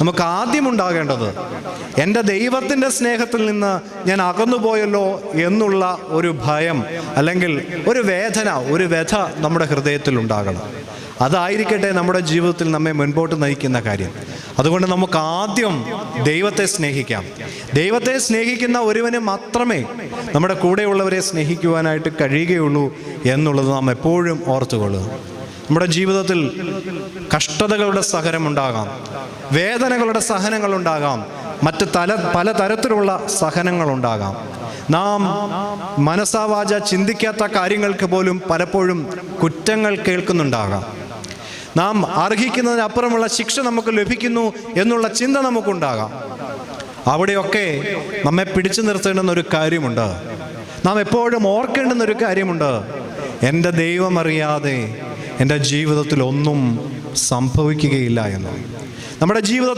നമുക്ക് ആദ്യം ഉണ്ടാകേണ്ടത് എന്റെ ദൈവത്തിന്റെ സ്നേഹത്തിൽ നിന്ന് ഞാൻ അകന്നുപോയല്ലോ എന്നുള്ള ഒരു ഭയം അല്ലെങ്കിൽ ഒരു വേദന ഒരു വ്യഥ നമ്മുടെ ഹൃദയത്തിൽ ഉണ്ടാകണം. അതായിരിക്കട്ടെ നമ്മുടെ ജീവിതത്തിൽ നമ്മെ മുൻപോട്ട് നയിക്കുന്ന കാര്യം. അതുകൊണ്ട് നമുക്ക് ആദ്യം ദൈവത്തെ സ്നേഹിക്കാം. ദൈവത്തെ സ്നേഹിക്കുന്ന ഒരുവന് മാത്രമേ നമ്മുടെ കൂടെയുള്ളവരെ സ്നേഹിക്കുവാനായിട്ട് കഴിയുകയുള്ളൂ എന്നുള്ളത് നാം എപ്പോഴും ഓർത്തുകൊള്ളുക. നമ്മുടെ ജീവിതത്തിൽ കഷ്ടതകളുടെ സഹനമുണ്ടാകാം വേദനകളുടെ സഹനങ്ങളുണ്ടാകാം മറ്റ് തല പല തരത്തിലുള്ള സഹനങ്ങളുണ്ടാകാം നാം മനസാവാച ചിന്തിക്കാത്ത കാര്യങ്ങൾക്ക് പോലും പലപ്പോഴും കുറ്റങ്ങൾ കേൾക്കുന്നുണ്ടാകാം. നാം അർഹിക്കുന്നതിനപ്പുറമുള്ള ശിക്ഷ നമുക്ക് ലഭിക്കുന്നു എന്നുള്ള ചിന്ത നമുക്കുണ്ടാകാം. അവിടെയൊക്കെ നമ്മെ പിടിച്ചു നിർത്തേണ്ടുന്ന ഒരു കാര്യമുണ്ട്. നാം എപ്പോഴും ഓർക്കേണ്ടുന്ന ഒരു കാര്യമുണ്ട്. എന്റെ ദൈവം അറിയാതെ എന്റെ ജീവിതത്തിൽ ഒന്നും സംഭവിക്കുകയില്ല എന്ന്. നമ്മുടെ ജീവിതത്തിൽ